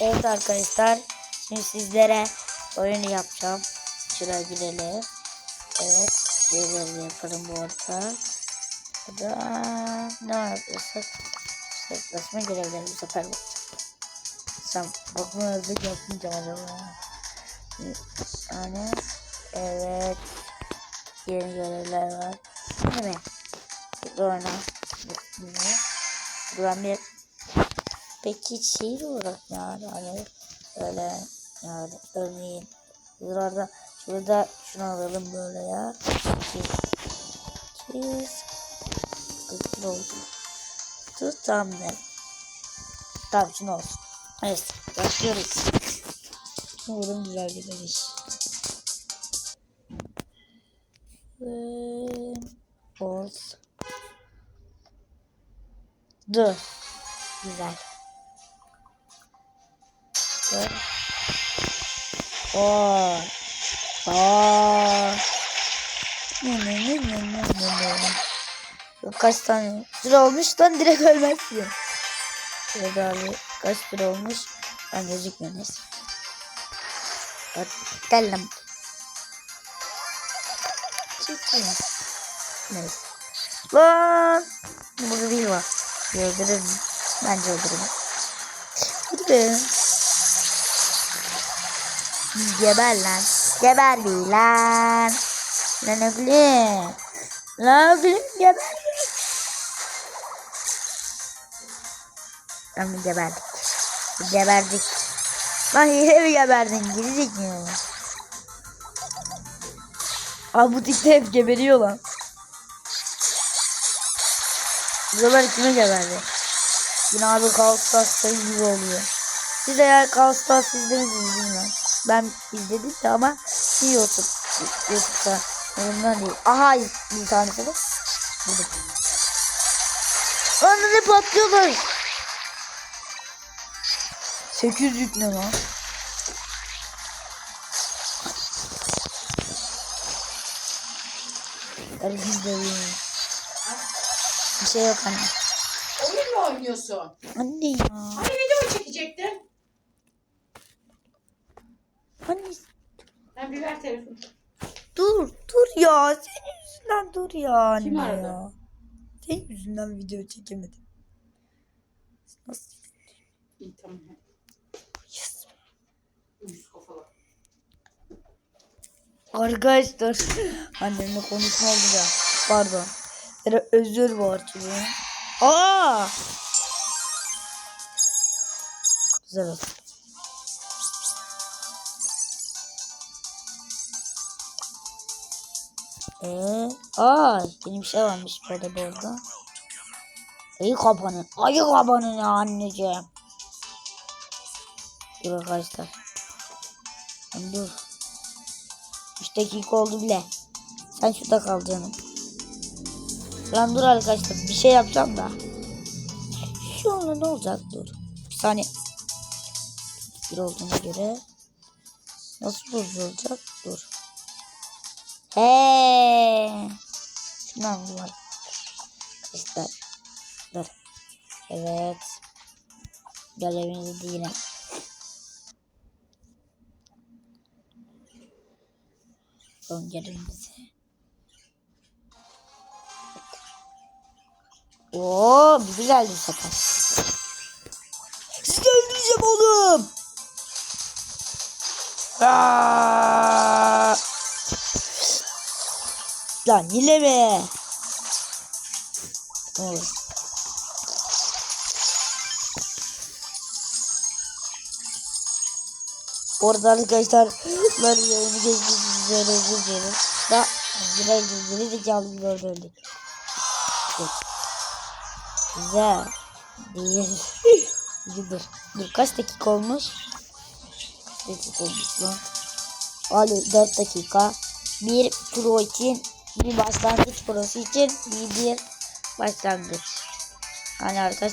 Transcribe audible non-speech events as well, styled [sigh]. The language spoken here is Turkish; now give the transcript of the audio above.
Evet arkadaşlar. Şimdi sizlere oyunu yapacağım. Şuraya girelim. Evet. Şeyleri yaparım bu arada. Burada ne yapıyorsak yaklaşma görevleri bu sefer bakacağım. Sen bakma hızlı yapmayacağım acaba. Yani evet. Yeni görevler var. Değil mi? Oyna. Buram bir Peki şehir olarak yani hani öyle yani örneğin buralarda şurada şunu alalım böyle ya. Kiz kızıl oldu. Dur tamam ne? Tamam şunu olsun. Evet başlıyoruz. Umarım güzel iş. Ve olsun. Dur. Güzel. Dur. Oo. Oo. Ne ne ne ne ne ne Kaç tane sıra olmuş lan direkt ölmezsin. Şurada abi kaç sıra olmuş. Ben neyse. Hadi gel lan. Çıkıyor. Neyse. Lan. Burada bir var. Öldürür mü? Bence öldürürüm. Hadi be. Geber lan. Geber lan. Lan oğlum. Lan oğlum geber. Lan bir geberdik. Bir geberdik. Lan yine mi geberdin? Girecek mi? Abi bu tikte hep geberiyor lan. Buralar kime geberdi? Yine abi Kaos gibi oluyor. Siz eğer Kaos Stars izlediniz bilmiyorum. Ben izledim de ama şey YouTube, YouTube'da oyundan değil. Aha bir tanesi de. Buldum. Önünde patlıyorlar. 800 ne lan? Herkes de. Bir şey yok anne. Oyun mu oynuyorsun? Anne ya. Hani video çekecektin? Anne Ben bir ver telefonu. dur dur ya. Senin yüzünden dur ya anne Kim aradı? ya. Senin yüzünden video çekemedim. Nasıl? İyi tamam. Yes. Kafalar. Arkadaşlar [laughs] annemle konuşma oldu da. Pardon. Yine özür var çocuğum. Aa! Güzel olsun. Ee, aa, benim şey varmış burada bu arada. Ayı kapanı. Ayı kapanı ne anneciğim. Dur arkadaşlar. Dur. 3 dakika oldu bile. Sen şurada kal canım. Lan dur arkadaşlar bir şey yapacağım da. Şu anda ne olacak dur. Bir saniye. Bir olduğuna göre. Nasıl bozulacak dur. He. Şundan var? Arkadaşlar. Dur. Evet. Görevinizi değilim. Son görevimizi. Oo, bizi geldi bu sefer. Sizi öldüreceğim oğlum. Aa! Lan hile mi? Olur. Orada arkadaşlar ben yayını geçtiğiniz üzere dilerim. Da biraz geri zekalı gibi orada öldük. Güzel. Değil. dur. Dur kaç dakika olmuş? Kaç dakika olmuş lan? Ali 4 dakika. Bir pro için bir başlangıç prosu için bir, bir başlangıç. Hani arkadaşlar